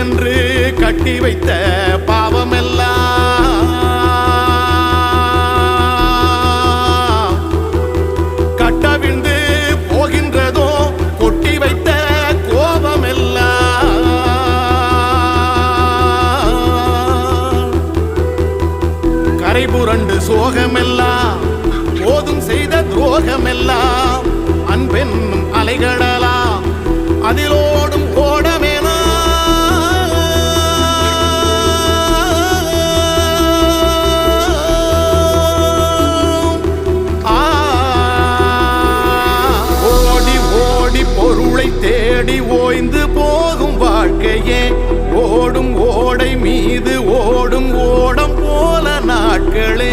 என்று கட்டி வைத்த பாவமெல்லாம். கட்டவிழ்ந்து போகின்றதோ கொட்டி வைத்த கோபமெல்லாம். கரை புரண்டு சோகமெல்லாம் போதும் செய்த துரோகமெல்லாம். அன்பென்னும் தேடி ஓய்ந்து போகும் வாழ்க்கையே. ஓடும் ஓடை மீது ஓடும் ஓடம் போல நாட்களே.